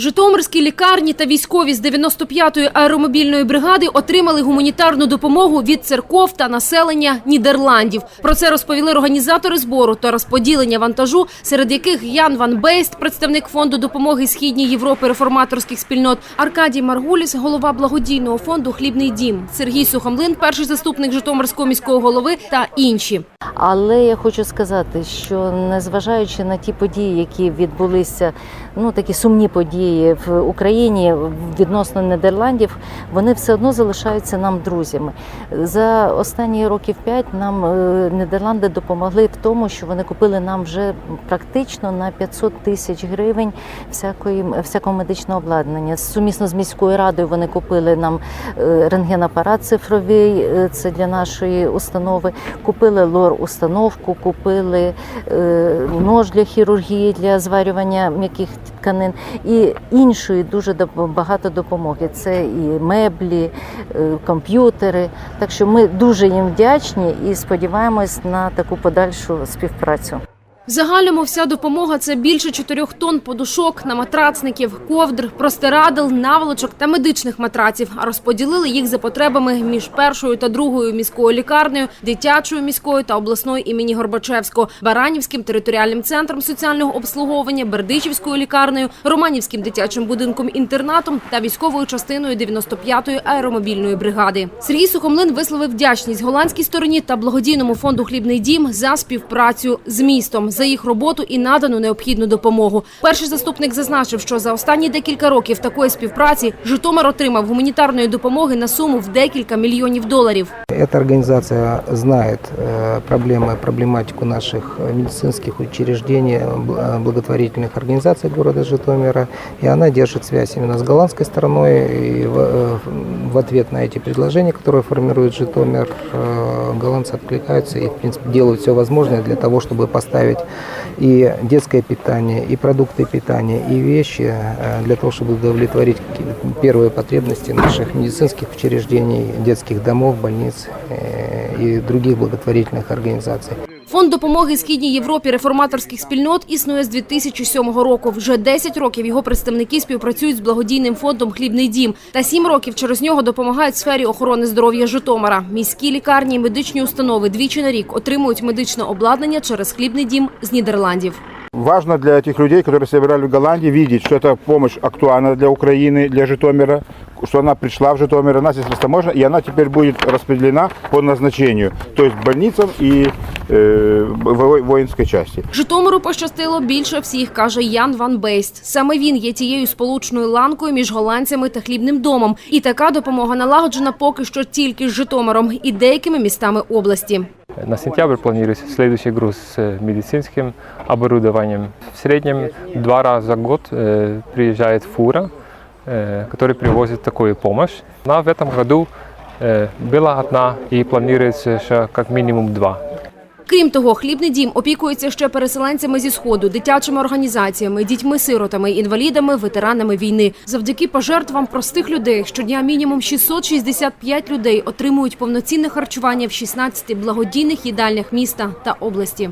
Житомирські лікарні та військові з 95-ї аеромобільної бригади отримали гуманітарну допомогу від церков та населення Нідерландів. Про це розповіли організатори збору та розподілення вантажу, серед яких Ян Ван Бейст, представник фонду допомоги Східній Європи реформаторських спільнот, Аркадій Маргуліс, голова благодійного фонду Хлібний дім, Сергій Сухомлин, перший заступник Житомирського міського голови та інші. Але я хочу сказати, що незважаючи на ті події, які відбулися, ну такі сумні події в Україні відносно Нідерландів, вони все одно залишаються нам друзями. За останні років п'ять нам е, Нідерланди допомогли в тому, що вони купили нам вже практично на 500 тисяч гривень всякої всякого медичного обладнання. Сумісно з міською радою вони купили нам е, рентгенапарат цифровий, е, це для нашої установи. Купили лор-установку, купили е, нож для хірургії для зварювання м'яких тканин і іншої дуже багато допомоги. Це і меблі, е, комп'ютери. Так що ми дуже їм вдячні і сподіваємось на таку подальшу співпрацю. В загальному вся допомога – це більше 4 тонн подушок, наматрацників, ковдр, простирадл, наволочок та медичних матраців. А розподілили їх за потребами між першою та другою міською лікарнею, дитячою міською та обласною імені Горбачевського, Баранівським територіальним центром соціального обслуговування, Бердичівською лікарнею, Романівським дитячим будинком-інтернатом та військовою частиною 95-ї аеромобільної бригади. Сергій Сухомлин висловив вдячність голландській стороні та благодійному фонду Хлібний дім за співпрацю з містом, за їх роботу і надану необхідну допомогу. Перший заступник зазначив, що за останні декілька років такої співпраці Житомир отримав гуманітарної допомоги на суму в декілька мільйонів доларів. Эта организация знает э, проблемы, проблематику наших э, медицинских учреждений, э, бл- э, благотворительных организаций города Житомира, и она держит связь именно с голландской стороной. И в, ответ на эти предложения, которые формирует Житомир, э, голландцы откликаются и, в принципе, делают все возможное для того, чтобы поставить и детское питание, и продукты питания, и вещи э, для того, чтобы удовлетворить первые потребности наших медицинских учреждений, детских домов, больниц э, и других благотворительных организаций. Фонд допомоги Східній Європі реформаторських спільнот існує з 2007 року. Вже 10 років його представники співпрацюють з благодійним фондом Хлібний дім. Та 7 років через нього допомагають сфері охорони здоров'я Житомира. Міські лікарні і медичні установи двічі на рік отримують медичне обладнання через Хлібний дім з Нідерландів. Важно для этих людей, которые собирали в Голландии, видеть, что эта помощь актуальна для Украины, для Житомира, что она пришла в Житомир, она здесь растаможена, и она теперь будет распределена по назначению, то есть больницам и э, во- воинской части. Житомиру пощастило більше всіх, каже Ян Ван Бейст. Саме він є тією сполучною ланкою між голландцями та хлібним домом. І така допомога налагоджена поки що тільки з Житомиром і деякими містами області. На сентябрь планируется следующий груз с э, медицинским оборудованием. В среднем два раза в год э, приезжает фура, э, который привозит такую помощь. Она в этом году э, была одна и планируется еще как минимум два. Крім того, хлібний дім опікується ще переселенцями зі сходу, дитячими організаціями, дітьми-сиротами, інвалідами, ветеранами війни. Завдяки пожертвам простих людей щодня мінімум 665 людей отримують повноцінне харчування в 16 благодійних їдальнях міста та області.